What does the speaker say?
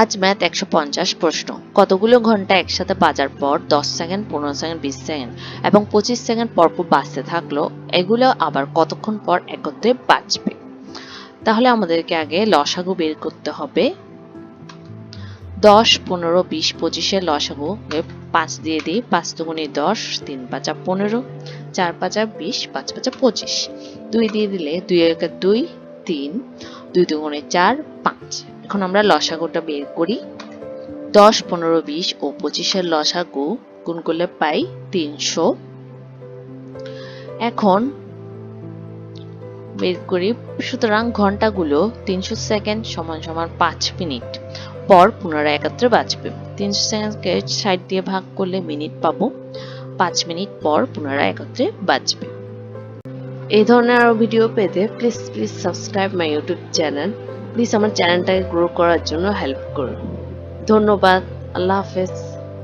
আজ ম্যাথ একশো পঞ্চাশ প্রশ্ন। কতগুলো ঘণ্টা একসাথে বাজার পর দশ সেকেন্ড, পনেরো সেকেন্ড, বিশ সেকেন্ড এবং পঁচিশ সেকেন্ড পরপর বাজতে থাকল, এগুলো আবার কতক্ষণ পর একত্রে বাজবে? তাহলে আমাদেরকে আগে লসাগু বের করতে হবে। দশ, পনেরো, বিশ পঁচিশের লসাগু পাঁচ দিয়ে দিই, পাঁচ দুগুণে দশ, তিন পাঁচা পনেরো, চার পাঁচা বিশ, পাঁচ পাঁচা পঁচিশ। দুই দিয়ে দিলে দুই একে দুই, তিন, দুই দুগুণে চার, পাঁচ। এখন আমরা লসাগুটা বের করি। দশ, পনেরো, বিশ ও পঁচিশের লসাগু গুণ করলে পাই তিনশো। এখন বের করি, সুতরাং ঘন্টাগুলো তিনশো সেকেন্ড সমান সমান পাঁচ মিনিট। পর পুনরায় একত্রে বাঁচবে। তিনশো সেকেন্ডকে ষাট দিয়ে ভাগ করলে মিনিট পাবো। পাঁচ মিনিট পর পুনরায় একত্রে বাজবে এই ধরনের আরও ভিডিও পেতে please please subscribe my YouTube channel please আমার চ্যানেলটাকে গ্রো করার জন্য হেল্প করুন। ধন্যবাদ আল্লাহ হাফেজ।